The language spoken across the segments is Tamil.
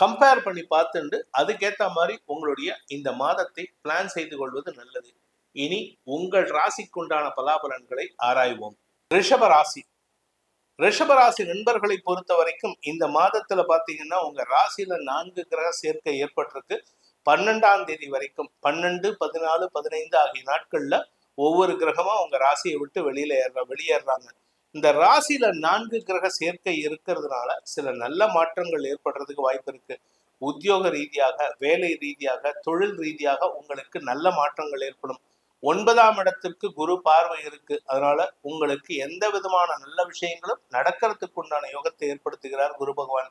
கம்பேர் பண்ணி பார்த்துண்டு அதுக்கேற்ற மாதிரி உங்களுடைய இந்த மாதத்தை பிளான் செய்து கொள்வது நல்லது. இனி உங்கள் ராசிக்குண்டான பலாபலன்களை ஆராய்வோம். ரிஷப ராசி. ரிஷப ராசி நண்பர்களை பொறுத்த வரைக்கும் இந்த மாதத்துல பாத்தீங்கன்னா உங்க ராசியில நான்கு கிரக சேர்க்கை ஏற்பட்டிருக்கு. பன்னெண்டாம் தேதி வரைக்கும் பன்னெண்டு பதினாலு பதினைந்து ஆகிய நாட்கள்ல ஒவ்வொரு கிரகமா உங்க ராசியை விட்டு வெளியில ஏற வெளியேறாங்க. இந்த ராசியில நான்கு கிரக சேர்க்கை இருக்கிறதுனால சில நல்ல மாற்றங்கள் ஏற்படுறதுக்கு வாய்ப்பு இருக்கு. உத்தியோக ரீதியாக வேலை ரீதியாக தொழில் ரீதியாக உங்களுக்கு நல்ல மாற்றங்கள் ஏற்படும். ஒன்பதாம் இடத்திற்கு குரு பார்வை இருக்கு. அதனால உங்களுக்கு எந்த விதமான நல்ல விஷயங்களும் நடக்கிறதுக்கு உண்டான யோகத்தை ஏற்படுத்துகிறார் குரு பகவான்.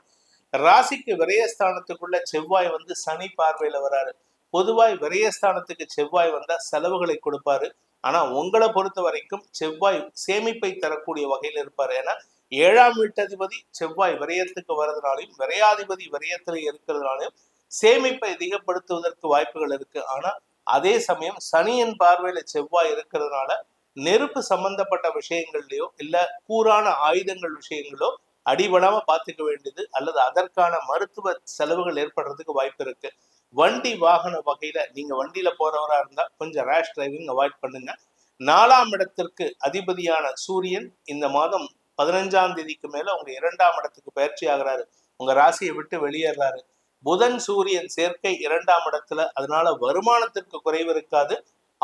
ராசிக்கு விரயஸ்தானத்துக்குள்ள செவ்வாய் வந்து சனி பார்வையில வராரு. பொதுவாய் விரயஸ்தானத்துக்கு செவ்வாய் வந்தா செலவுகளை கொடுப்பாரு. ஆனா உங்களை பொறுத்த வரைக்கும் செவ்வாய் சேமிப்பை தரக்கூடிய வகையில் இருப்பாரு. ஏன்னா ஏழாம் வீட்டதிபதி செவ்வாய் விரயத்துக்கு வர்றதுனாலையும் விரையாதிபதி விரயத்தில் இருக்கிறதுனாலையும் சேமிப்பை அதிகப்படுத்துவதற்கு வாய்ப்புகள் இருக்கு. ஆனா அதே சமயம் சனியின் பார்வையில செவ்வாய் இருக்கிறதுனால நெருப்பு சம்பந்தப்பட்ட விஷயங்கள்லயோ இல்ல கூறான ஆயுதங்கள் விஷயங்களோ அடிபடாம பார்த்துக்க வேண்டியது அல்லது அதற்கான மருத்துவ செலவுகள் ஏற்படுறதுக்கு வாய்ப்பு இருக்கு. வண்டி வாகன வகையில நீங்க வண்டியில போறவரா இருந்தா கொஞ்சம் ரேஷ் டிரைவிங் அவாய்ட் பண்ணுங்க. நாலாம் இடத்திற்கு அதிபதியான சூரியன் இந்த மாதம் பதினஞ்சாம் தேதிக்கு மேல உங்க இரண்டாம் இடத்துக்கு பயிற்சி ஆகிறாரு. உங்க ராசியை விட்டு வெளியேறாரு. புதன் சூரியன் சேர்க்கை இரண்டாம் இடத்துல அதனால வருமானத்திற்கு குறைவு இருக்காது.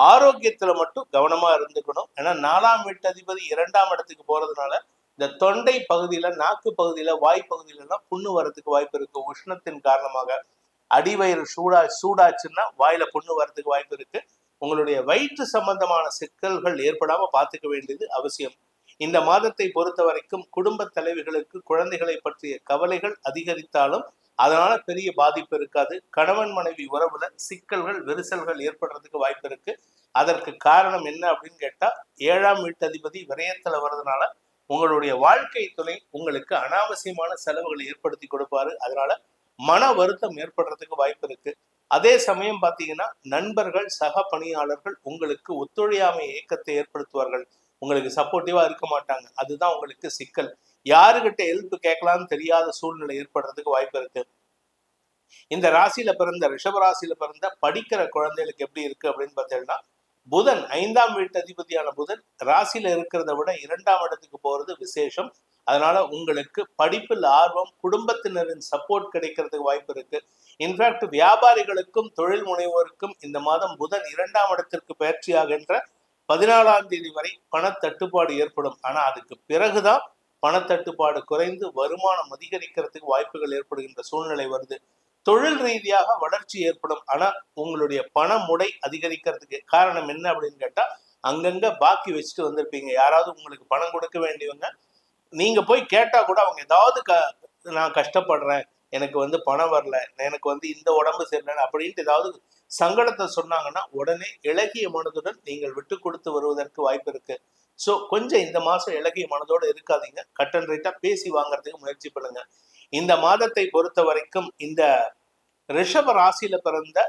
ஆரோக்கியத்துல மட்டும் கவனமா இருந்துக்கணும். ஏன்னா நாலாம் வீட்டு அதிபதி இரண்டாம் இடத்துக்கு போறதுனால இந்த தொண்டை பகுதியில நாக்கு பகுதியில வாய் பகுதியிலலாம் புண்ணு வர்றதுக்கு வாய்ப்பு இருக்கு. உஷ்ணத்தின் காரணமாக அடிவயிறு சூடா சூடாச்சுன்னா வாயில புண்ணு வர்றதுக்கு வாய்ப்பு இருக்கு. உங்களுடைய வயிற்று சம்பந்தமான சிக்கல்கள் ஏற்படாம பார்த்துக்க வேண்டியது அவசியம். இந்த மாதத்தை பொறுத்த வரைக்கும் குடும்ப தலைவிகளுக்கு குழந்தைகளை பற்றிய கவலைகள் அதிகரித்தாலும் அதனால பெரிய பாதிப்பு இருக்காது. கணவன் மனைவி உறவுல சிக்கல்கள் விரிசல்கள் ஏற்படுறதுக்கு வாய்ப்பு இருக்கு. அதற்கு காரணம் என்ன அப்படின்னு கேட்டா ஏழாம் வீட்டதிபதி விரயத்துல வர்றதுனால உங்களுடைய வாழ்க்கை துணை உங்களுக்கு அனாவசியமான செலவுகளை ஏற்படுத்தி கொடுப்பாரு. அதனால மன வருத்தம் ஏற்படுறதுக்கு வாய்ப்பு இருக்கு. அதே சமயம் பாத்தீங்கன்னா நண்பர்கள் சக பணியாளர்கள் உங்களுக்கு ஒத்துழையாமை இயக்கத்தை ஏற்படுத்துவார்கள். உங்களுக்கு சப்போர்ட்டிவா இருக்க மாட்டாங்க. அதுதான் உங்களுக்கு சிக்கல். யாருகிட்ட ஹெல்ப் கேட்கலாம்னு தெரியாத சூழ்நிலை ஏற்படுறதுக்கு வாய்ப்பு இருக்கு. இந்த ராசியில பிறந்த ரிஷப ராசியில பிறந்த படிக்கிற குழந்தைகளுக்கு எப்படி இருக்கு அப்படின்னு பார்த்தீங்கன்னா புதன் ஐந்தாம் வீட்டு அதிபதியான புதன் ராசியில இருக்கிறத விட இரண்டாம் இடத்துக்கு போறது விசேஷம். அதனால உங்களுக்கு படிப்பில் ஆர்வம் குடும்பத்தினரின் சப்போர்ட் கிடைக்கிறதுக்கு வாய்ப்பு இருக்கு. இன்ஃபேக்ட் வியாபாரிகளுக்கும் தொழில் முனைவோருக்கும் இந்த மாதம் புதன் இரண்டாம் இடத்திற்கு பயிற்சியாகின்ற பதினாலாம் தேதி வரை பணத்தட்டுப்பாடு ஏற்படும். ஆனா அதுக்கு பிறகுதான் பணத்தட்டுப்பாடு குறைந்து வருமானம் அதிகரிக்கிறதுக்கு வாய்ப்புகள் ஏற்படுகின்ற சூழ்நிலை வருது. தொழில் ரீதியாக வளர்ச்சி ஏற்படும். ஆனா உங்களுடைய பண முடை அதிகரிக்கிறதுக்கு காரணம் என்ன அப்படின்னு கேட்டா அங்கங்க பாக்கி வச்சுட்டு வந்திருப்பீங்க. யாராவது உங்களுக்கு பணம் கொடுக்க வேண்டியவங்க நீங்க போய் கேட்டா கூட அவங்க ஏதாவது க நான் கஷ்டப்படுறேன் எனக்கு வந்து பணம் வரல எனக்கு வந்து இந்த உடம்பு சரியில்லை அப்படின்ட்டு ஏதாவது சங்கடத்தை சொன்னாங்கன்னா உடனே இலகிய மனதுடன் நீங்கள் விட்டு கொடுத்து வருவதற்கு வாய்ப்பு இருக்கு. ஸோ கொஞ்சம் இந்த மாசம் இலகிய மனதோடு இருக்காதீங்க. கட்டன் அண்ட் பேசி வாங்குறதுக்கு முயற்சி பண்ணுங்க. இந்த மாதத்தை பொறுத்த வரைக்கும் இந்த ரிஷப ராசியில பிறந்த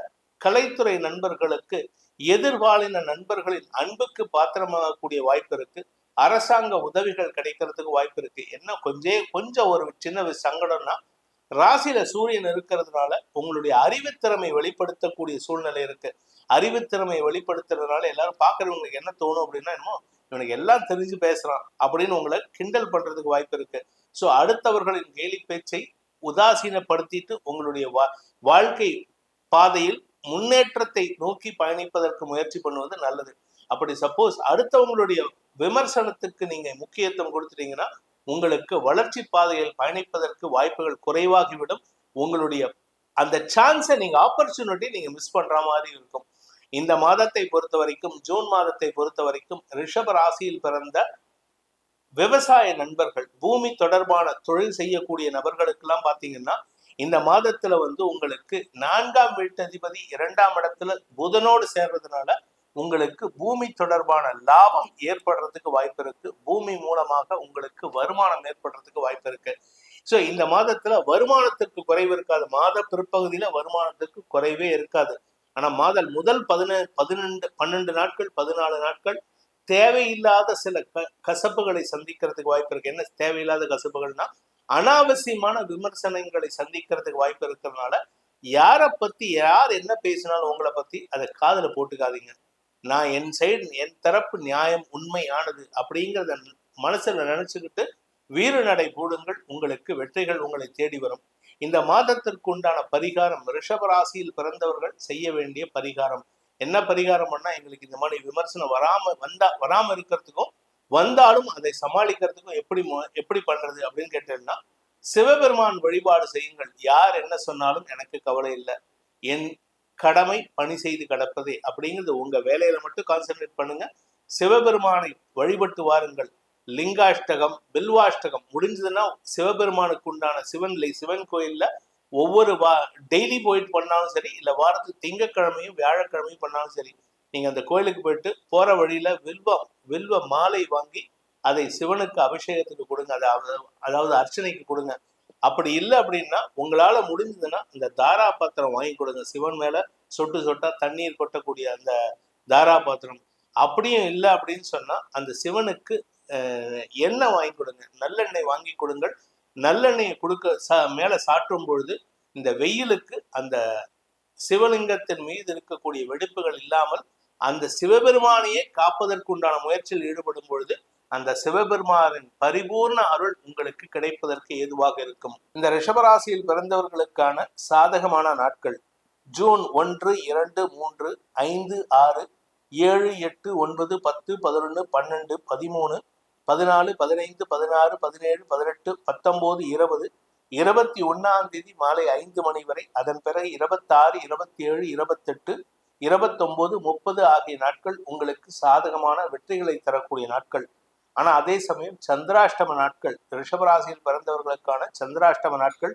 கலைத்துறை நண்பர்களுக்கு எதிர்வாழின நண்பர்களின் அன்புக்கு பாத்திரமாகக்கூடிய வாய்ப்பு இருக்கு. அரசாங்க உதவிகள் கிடைக்கிறதுக்கு வாய்ப்பு இருக்கு. என்ன கொஞ்சம் கொஞ்சம் ஒரு சின்ன சங்கடம்னா ராசியில சூரியன் இருக்கிறதுனால உங்களுடைய அறிவுத்திறமை வெளிப்படுத்தக்கூடிய சூழ்நிலை இருக்கு. அறிவுத்திறமை வெளிப்படுத்துறதுனால எல்லாரும் பாக்குறவங்களுக்கு என்ன தோணும் அப்படின்னா என்னமோ இவனுக்கு எல்லாம் தெரிஞ்சு பேசுறான் அப்படின்னு உங்களை கிண்டல் பண்றதுக்கு வாய்ப்பு இருக்கு. ஸோ அடுத்தவர்களின் கேலி பேச்சை உதாசீனப்படுத்திட்டு உங்களுடைய வா வாழ்க்கை பாதையில் முன்னேற்றத்தை நோக்கி பயணிப்பதற்கு முயற்சி பண்ணுவது நல்லது. அப்படி சப்போஸ் அடுத்தவங்களுடைய விமர்சனத்துக்கு நீங்க முக்கியத்துவம் கொடுத்துட்டீங்கன்னா உங்களுக்கு வளர்ச்சி பாதையில் பயணிப்பதற்கு வாய்ப்புகள் குறைவாகிவிடும். உங்களுடைய அந்த சான்ஸை நீங்க ஆப்பர்ச்சுனிட்டி நீங்க மிஸ் பண்ற மாதிரி இருக்கும். இந்த மாதத்தை பொறுத்த வரைக்கும் ஜூன் மாதத்தை பொறுத்த வரைக்கும் ரிஷப ராசியில் பிறந்த விவசாய நண்பர்கள் பூமி தொடர்பான தொழில் செய்யக்கூடிய நபர்களுக்கெல்லாம் பாத்தீங்கன்னா இந்த மாதத்துல வந்து உங்களுக்கு நான்காம் வீட்டதிபதி இரண்டாம் இடத்துல புதனோடு சேர்றதுனால உங்களுக்கு பூமி தொடர்பான லாபம் ஏற்படுறதுக்கு வாய்ப்பு இருக்கு. பூமி மூலமாக உங்களுக்கு வருமானம் ஏற்படுறதுக்கு வாய்ப்பு இருக்கு. ஸோ இந்த மாதத்துல வருமானத்திற்கு குறைவு இருக்காது. மாத பிற்பகுதியில வருமானத்துக்கு குறைவே இருக்காது. ஆனா மாதல் முதல் பதினே பதினெண்டு பன்னெண்டு நாட்கள் பதினாலு நாட்கள் தேவையில்லாத சில க கசப்புகளை சந்திக்கிறதுக்கு வாய்ப்பு இருக்கு. என்ன தேவையில்லாத கசப்புகள்னா அனாவசியமான விமர்சனங்களை சந்திக்கிறதுக்கு வாய்ப்பு இருக்கிறதுனால யாரை பத்தி யார் என்ன பேசினாலும் உங்களை பத்தி அதை காதுல போட்டுக்காதீங்க. நான் என் சைடு என் தரப்பு நியாயம் உண்மையானது அப்படிங்கிறத மனசுல நினைச்சுக்கிட்டு வீர நடை போடுங்கள். உங்களுக்கு வெற்றிகள் உங்களை தேடி வரும். இந்த மாதத்திற்கு உண்டான பரிகாரம் ரிஷபராசியில் பிறந்தவர்கள் செய்ய வேண்டிய பரிகாரம். என்ன பரிகாரம் பண்ணா எங்களுக்கு இந்த மாதிரி விமர்சனம் வராம வந்தா வராம இருக்கிறதுக்கும் வந்தாலும் அதை சமாளிக்கிறதுக்கும் எப்படி எப்படி பண்றது அப்படின்னு கேட்டேன்னா சிவபெருமான் வழிபாடு செய்யுங்கள். யார் என்ன சொன்னாலும் எனக்கு கவலை இல்லை. என் கடமை பணி செய்து கிடப்பதே அப்படிங்கிறது உங்க வேலையில மட்டும் கான்சென்ட்ரேட் பண்ணுங்க. சிவபெருமானை வழிபட்டு வாருங்கள். லிங்காஷ்டகம் பில்வாஷ்டகம் முடிஞ்சதுன்னா சிவபெருமானுக்கு உண்டான சிவன் சிவன் கோயில்ல ஒவ்வொரு வா டெய்லி போயிட்டு பண்ணாலும் சரி இல்ல வாரத்துக்கு திங்கக்கிழமையும் வியாழக்கிழமையும் பண்ணாலும் சரி நீங்க அந்த கோயிலுக்கு போயிட்டு போற வழியில வில்வம் வில்வ மாலை வாங்கி அதை சிவனுக்கு அபிஷேகத்துக்கு கொடுங்க அதாவது அதாவது அர்ச்சனைக்கு கொடுங்க. அப்படி இல்லை அப்படின்னா உங்களால முடிஞ்சதுன்னா இந்த தாரா பாத்திரம் வாங்கி கொடுங்க. சிவன் மேல சொட்டு சொட்டா தண்ணீர் கொட்டக்கூடிய அந்த தாரா பாத்திரம். அப்படியும் இல்லை அப்படின்னு சொன்னா அந்த சிவனுக்கு எண்ணெய் வாங்கி கொடுங்க. நல்லெண்ணெய் வாங்கி கொடுங்கள். நல்லெண்ணெயை கொடுக்க ச மேல சாற்றும் பொழுது இந்த வெயிலுக்கு அந்த சிவலிங்கத்தின் மீது இருக்கக்கூடிய வெடிப்புகள் இல்லாமல் அந்த சிவபெருமானையே காப்பதற்குண்டான முயற்சியில் ஈடுபடும் பொழுது அந்த சிவபெருமானின் பரிபூர்ண அருள் உங்களுக்கு கிடைப்பதற்கு ஏதுவாக இருக்கும். இந்த ரிஷபராசியில் பிறந்தவர்களுக்கான சாதகமான நாட்கள். ஜூன் ஒன்று இரண்டு மூன்று ஐந்து ஆறு ஏழு எட்டு ஒன்பது பத்து பதினொன்று பன்னெண்டு பதிமூணு பதினாலு பதினைந்து பதினாறு பதினேழு பதினெட்டு பத்தொம்போது இருபது இருபத்தி ஒன்னாம் தேதி மாலை ஐந்து மணி வரை அதன் பிறகு இருபத்தாறு இருபத்தி ஏழு இருபத்தெட்டு இருபத்தொன்பது முப்பது ஆகிய நாட்கள் உங்களுக்கு சாதகமான வெற்றிகளை தரக்கூடிய நாட்கள். ஆனா அதே சமயம் சந்திராஷ்டம நாட்கள் ரிஷபராசியில் பிறந்தவர்களுக்கான சந்திராஷ்டம நாட்கள்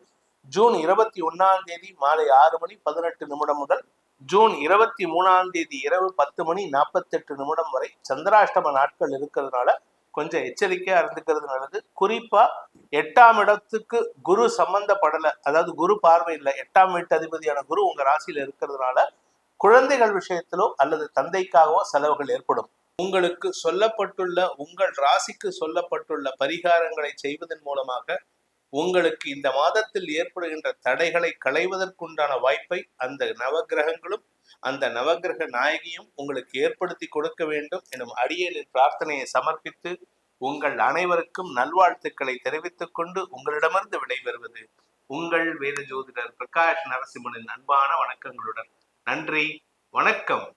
ஜூன் இருபத்தி ஒன்னாம் தேதி மாலை ஆறு மணி பதினெட்டு நிமிடம் முதல் ஜூன் இருபத்தி மூணாம் தேதி இரவு பத்து மணி நாற்பத்தெட்டு நிமிடம் வரை சந்திராஷ்டம நாட்கள் இருக்கிறதுனால கொஞ்சம் எச்சரிக்கையாக இருந்துக்கிறது நல்லது. குறிப்பாக எட்டாம் இடத்துக்கு குரு சம்பந்தப்படலை. அதாவது குரு பார்வை இல்லை. எட்டாம் வீட்டு அதிபதியான குரு உங்கள் ராசியில் இருக்கிறதுனால குழந்தைகள் விஷயத்திலோ அல்லது தந்தைக்காகவோ செலவுகள் ஏற்படும். உங்களுக்கு சொல்லப்பட்டுள்ள உங்கள் ராசிக்கு சொல்லப்பட்டுள்ள பரிகாரங்களை செய்வதன் மூலமாக உங்களுக்கு இந்த மாதத்தில் ஏற்படுகின்ற தடைகளை களைவதற்குண்டான வாய்ப்பை அந்த நவகிரகங்களும் அந்த நவக்கிரக நாயகியும் உங்களுக்கு ஏற்படுத்தி கொடுக்க வேண்டும் எனும் அடியேனின் பிரார்த்தனையை சமர்ப்பித்து உங்கள் அனைவருக்கும் நல்வாழ்த்துக்களை தெரிவித்துக் கொண்டு உங்களிடமிருந்து விடைபெறுவது உங்கள் வேத ஜோதிடர் பிரகாஷ் நரசிம்மனின் அன்பான வணக்கங்களுடன். நன்றி வணக்கம்.